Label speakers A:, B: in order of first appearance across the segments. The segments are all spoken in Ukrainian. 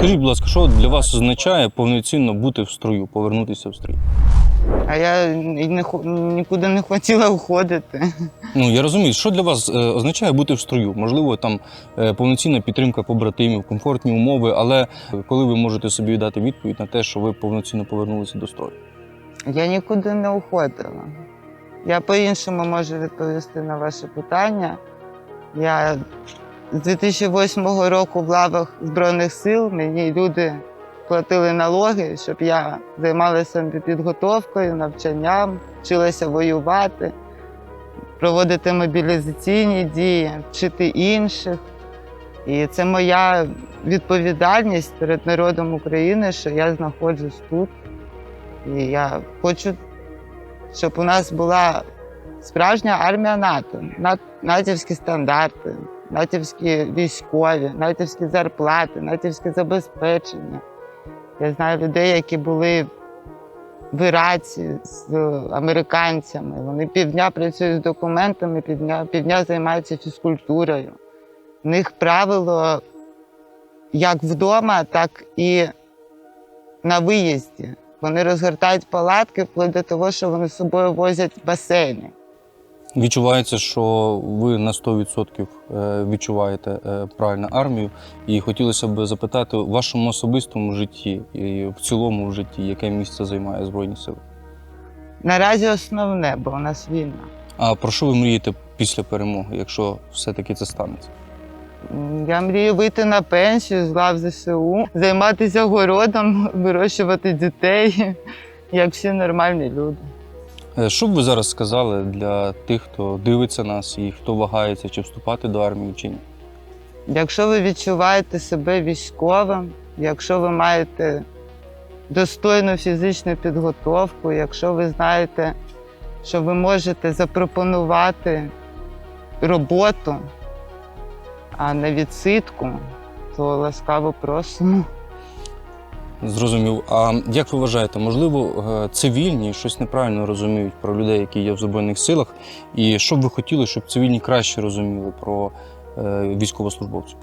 A: Скажіть, будь ласка, що для вас означає повноцінно бути в строю, повернутися в стрій?
B: А я не, хо- нікуди не хотіла уходити.
A: Ну я розумію, що для вас е, означає бути в строю? Можливо, там е, повноцінна підтримка побратимів, комфортні умови, але коли ви можете собі дати відповідь на те, що ви повноцінно повернулися до строю?
B: Я нікуди не уходила. Я по-іншому можу відповісти на ваше питання. Я з 2008 року в лавах Збройних сил мені люди платили налоги, щоб я займалася підготовкою, навчанням, вчилася воювати, проводити мобілізаційні дії, вчити інших. І це моя відповідальність перед народом України, що я знаходжусь тут. І я хочу, щоб у нас була справжня армія НАТО, натівські стандарти, натівські військові, натівські зарплати, натівське забезпечення. Я знаю людей, які були в Іраці з американцями. Вони півдня працюють з документами, півдня, півдня займаються фізкультурою. В них правило як вдома, так і на виїзді. Вони розгортають палатки вплоть до того, що вони з собою возять басейни.
A: Відчувається, що ви на 100% е, відчуваєте е, правильно армію, і хотілося б запитати у вашому особистому житті і в цілому в житті, яке місце займає Збройні Сили?
B: Наразі основне, бо у нас війна.
A: А про що ви мрієте після перемоги, якщо все-таки це станеться?
B: Я мрію вийти на пенсію з лав ЗСУ, займатися городом, вирощувати дітей, як всі нормальні люди.
A: Е, Що б ви зараз сказали для тих, хто дивиться нас і хто вагається, чи вступати до армії, чи ні?
B: Якщо ви відчуваєте себе військовим, якщо ви маєте достойну фізичну підготовку, якщо ви знаєте, що ви можете запропонувати роботу, а не відсидку, то ласкаво просимо.
A: Зрозумів. А як ви вважаєте, можливо, е, цивільні щось неправильно розуміють про людей, які є в Збройних силах, і що б ви хотіли, щоб цивільні краще розуміли про е, військовослужбовців?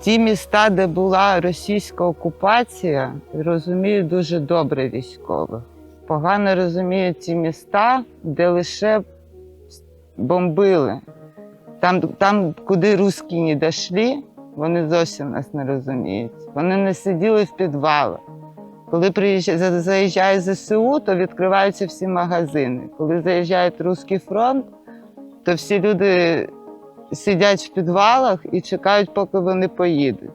B: Ті міста, де була російська окупація, розуміють дуже добре військових. Погано розуміють ті міста, де лише бомбили. Там, там куди русські не дійшли, вони зовсім нас не розуміють. Вони не сиділи в підвалах. Коли приїжджає, за- заїжджає ЗСУ, то відкриваються всі магазини. Коли заїжджає Руський фронт, то всі люди сидять в підвалах і чекають, поки вони поїдуть.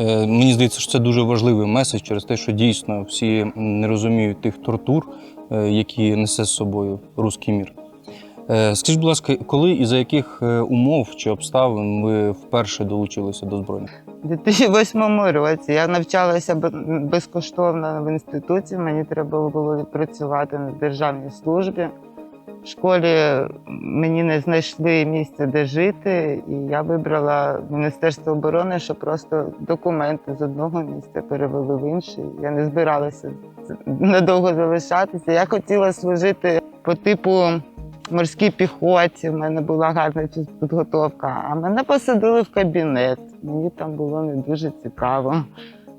A: Е, Мені здається, що це дуже важливий меседж через те, що дійсно всі не розуміють тих тортур, е, які несе з собою руський мір. Е, Скажіть, будь ласка, коли і за яких е, умов чи обставин ви вперше долучилися до збройних?
B: У 2008 році я навчалася бе- безкоштовно в інституті. Мені треба було працювати на державній службі. В школі мені не знайшли місця, де жити, і я вибрала Міністерство оборони, що просто документи з одного місця перевели в інший. Я не збиралася надовго залишатися. Я хотіла служити по типу морській піхоті. в мене була гарна підготовка. А мене посадили в кабінет. Мені там було не дуже цікаво.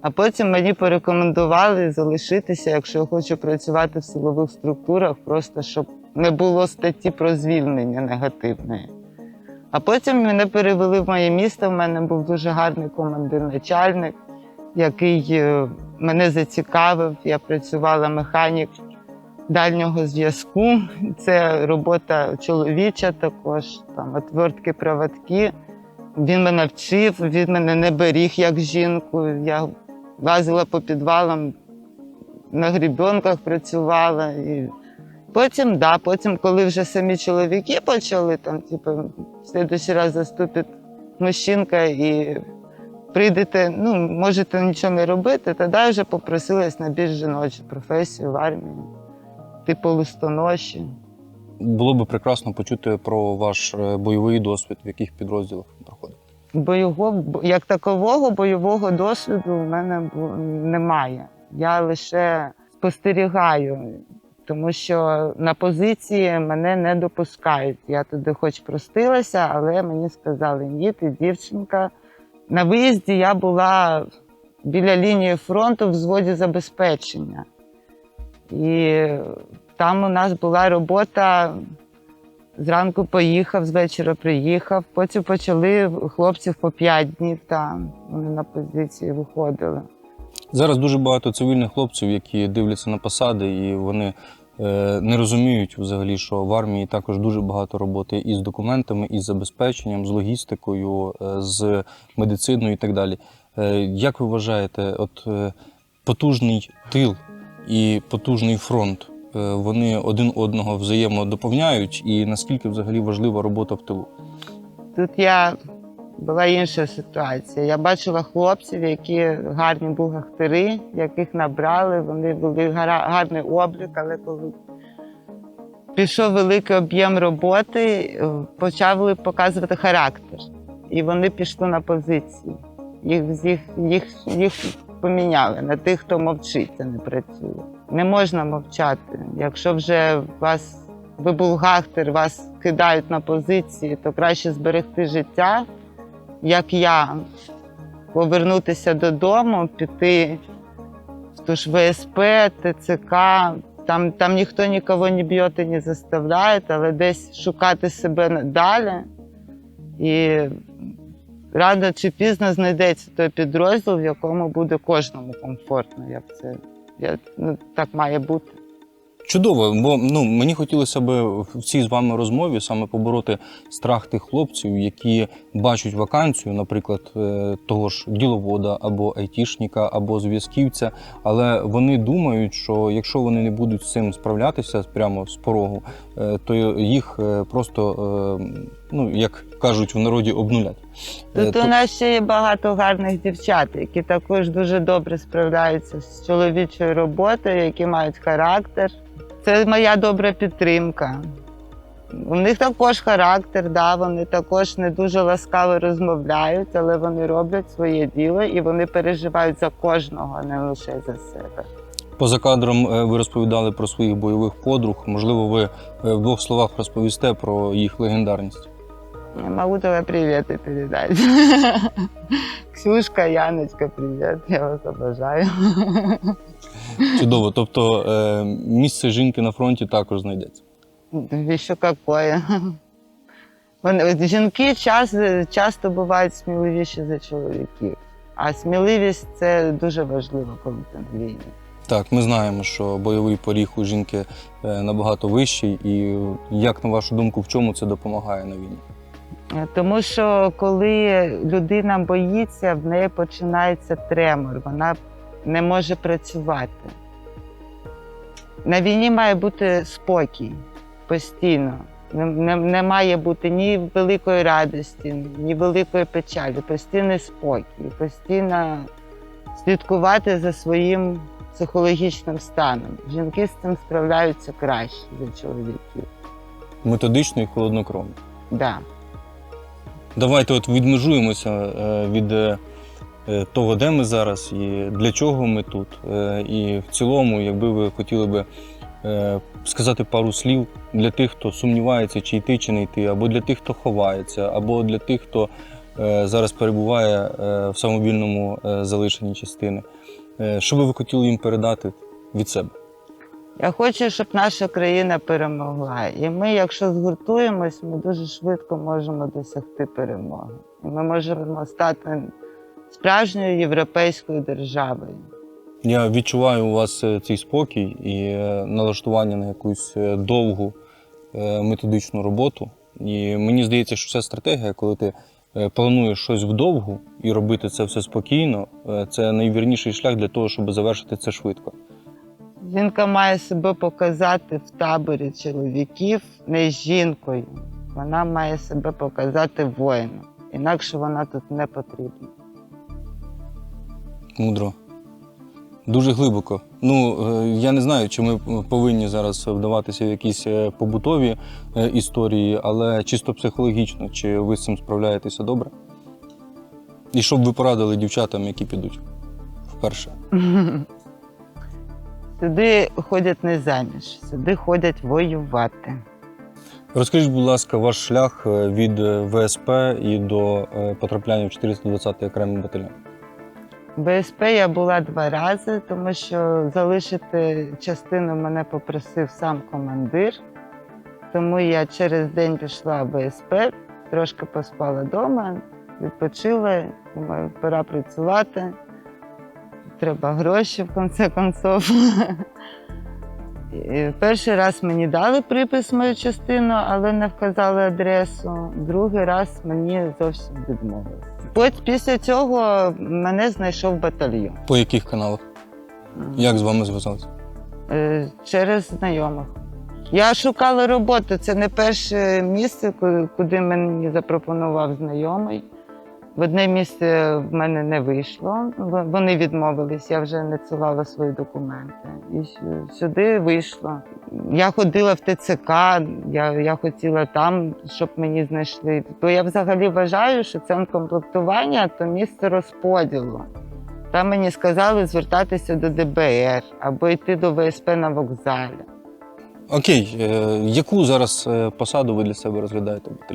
B: А потім мені порекомендували залишитися, якщо я хочу працювати в силових структурах, просто щоб не було статті про звільнення негативної. А потім мене перевели в моє місто. В мене був дуже гарний командир-начальник, який е, мене зацікавив. Я працювала механік дальнього зв'язку. Це робота чоловіча також, там отвертки, проводки. Він мене вчив, він мене не беріг як жінку. Я лазила по підвалам, на грібенках працювала. І потім, да, потім, коли вже самі чоловіки почали, там, типу, в следующий раз заступить мужчинка і прийдете, ну, можете нічого не робити, тоді вже попросилась на більш жіночу професію в армії, типу листоноші.
A: Було би прекрасно почути про ваш е, бойовий досвід, в яких підрозділах ви проходите.
B: Бойового, як такового бойового досвіду в мене немає. Я лише спостерігаю, тому що на позиції мене не допускають. Я туди хоч простилася, але мені сказали, ні, ти дівчинка. На виїзді я була біля лінії фронту в взводі забезпечення. І там у нас була робота. Зранку поїхав, з вечора приїхав. Потім почали хлопців по 5 днів там. Вони на позиції виходили.
A: Зараз дуже багато цивільних хлопців, які дивляться на посади, і вони е, не розуміють взагалі, що в армії також дуже багато роботи і з документами, і з забезпеченням, з логістикою, е, з медициною і так далі. Е, як ви вважаєте, от е, потужний тил і потужний фронт, е, вони один одного взаємодоповняють, і наскільки взагалі важлива робота в тилу?
B: Тут я була інша ситуація. Я бачила хлопців, які гарні бухгалтери, яких набрали, вони були гарний облік, але коли пішов великий об'єм роботи, почали показувати характер. І вони пішли на позиції. Їх, їх, їх, їх поміняли на тих, хто мовчить, а не працює. Не можна мовчати. Якщо вже вас ви бухгалтер, вас кидають на позиції, то краще зберегти життя, як я, повернутися додому, піти в ту ж ВСП, ТЦК. Там, там ніхто нікого не б'є і не заставляє, але десь шукати себе далі. І рано чи пізно знайдеться той підрозділ, в якому буде кожному комфортно. Я це, я, ну, так має бути.
A: Чудово, бо ну мені хотілося б в цій з вами розмові саме побороти страх тих хлопців, які бачать вакансію, наприклад, е, того ж діловода або айтішника, або зв'язківця, але вони думають, що якщо вони не будуть з цим справлятися прямо з порогу, е, то їх е, просто, ну як кажуть в народі, обнулять. Е,
B: Тут
A: то-
B: у нас ще є багато гарних дівчат, які також дуже добре справляються з чоловічою роботою, які мають характер. Це моя добра підтримка. У них також характер, да, вони також не дуже ласкаво розмовляють, але вони роблять своє діло і вони переживають за кожного, а не лише за себе.
A: Поза кадром е, ви розповідали про своїх бойових подруг. Можливо, ви е, в двох словах розповісте про їх легендарність.
B: Я могу тебе приветы передать. Ксюшка, Яночка, привет, я вас обожаю.
A: Чудово. Тобто е, місце жінки на фронті також знайдеться.
B: Еще какое. Вони- Жінки час, часто бувають сміливіші за чоловіків. А сміливість це дуже важливо, коли на війні.
A: Так, ми знаємо, що бойовий поріг у жінки е, набагато вищий, і як на вашу думку, в чому це допомагає на війні?
B: Тому що коли людина боїться, в неї починається тремор, вона не може працювати. На війні має бути спокій постійно. Не, не, не має бути ні великої радості, ні великої печалі, постійний спокій, постійно слідкувати за своїм психологічним станом. Жінки з цим справляються краще за чоловіків.
A: Методично і холоднокровно.
B: Да.
A: Давайте от відмежуємося е, від е, е, того, де ми зараз і для чого ми тут. І в цілому, якби ви хотіли би сказати пару слів для тих, хто сумнівається, чи йти, чи не йти, або для тих, хто ховається, або для тих, хто зараз перебуває в самовільному залишенні частини. Що би ви хотіли їм передати від себе?
B: Я хочу, щоб наша країна перемогла. І ми, якщо згуртуємось, ми дуже швидко можемо досягти перемоги. І ми можемо стати справжньою європейською державою.
A: Я відчуваю у вас е, цей спокій і е, налаштування на якусь е, довгу методичну роботу. І мені здається, що ця стратегія, коли ти плануєш щось вдовгу і робити це все спокійно, це найвірніший шлях для того, щоб завершити це швидко.
B: Жінка має себе показати в таборі чоловіків не жінкою. Вона має себе показати воїном. Інакше вона тут не потрібна.
A: Мудро. Дуже глибоко. Ну, е, я не знаю, чи ми повинні зараз вдаватися в якісь е, побутові е, історії, але чисто психологічно, чи ви з цим справляєтеся добре? І що б ви порадили дівчатам, які підуть вперше?
B: Сюди ходять не заміж, сюди ходять воювати.
A: Розкажіть, будь ласка, ваш шлях е, від е, ВСП і до е, потрапляння в 420-й окремий батальйон.
B: БСП я була два рази, тому що залишити частину мене попросив сам командир. Тому я через день пішла в БСП, трошки поспала вдома, відпочила, думаю, пора працювати. Треба гроші в кінці концов. І Перший раз мені дали припис мою частину, але не вказали адресу. Другий раз мені зовсім відмовили. От після цього мене знайшов батальйон
A: По яких каналах? Як з вами зв'язалися?
B: Е, через знайомих. Я шукала роботу. Це не перше місце, куди мені запропонував знайомий. В одне місце в мене не вийшло. Вони відмовились, я вже надсилала свої документи. І сюди вийшло. Я ходила в ТЦК, я, я хотіла там, щоб мені знайшли. То я взагалі вважаю, що це комплектування, то місце розподілу. Там мені сказали звертатися до ДБР або йти до ВСП на вокзалі.
A: Окей, е, яку зараз е, посаду ви для себе розглядаєте в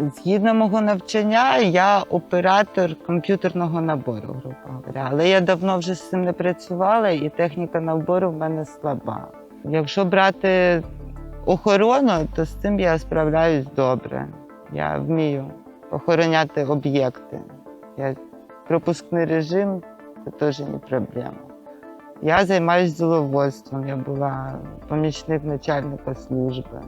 B: Згідно мого навчання, я оператор комп'ютерного набору, грубо говоря. Але я давно вже з цим не працювала, і техніка набору в мене слаба. Якщо брати охорону, то з цим я справляюсь добре. Я вмію охороняти об'єкти. Я пропускний режим це теж не проблема. Я займаюся діловодством, я була помічник начальника служби.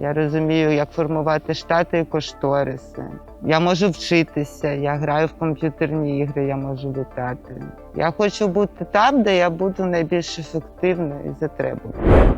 B: Я розумію, як формувати штати і кошториси. Я можу вчитися, я граю в комп'ютерні ігри, я можу літати. Я хочу бути там, де я буду найбільш ефективною і затребуваною.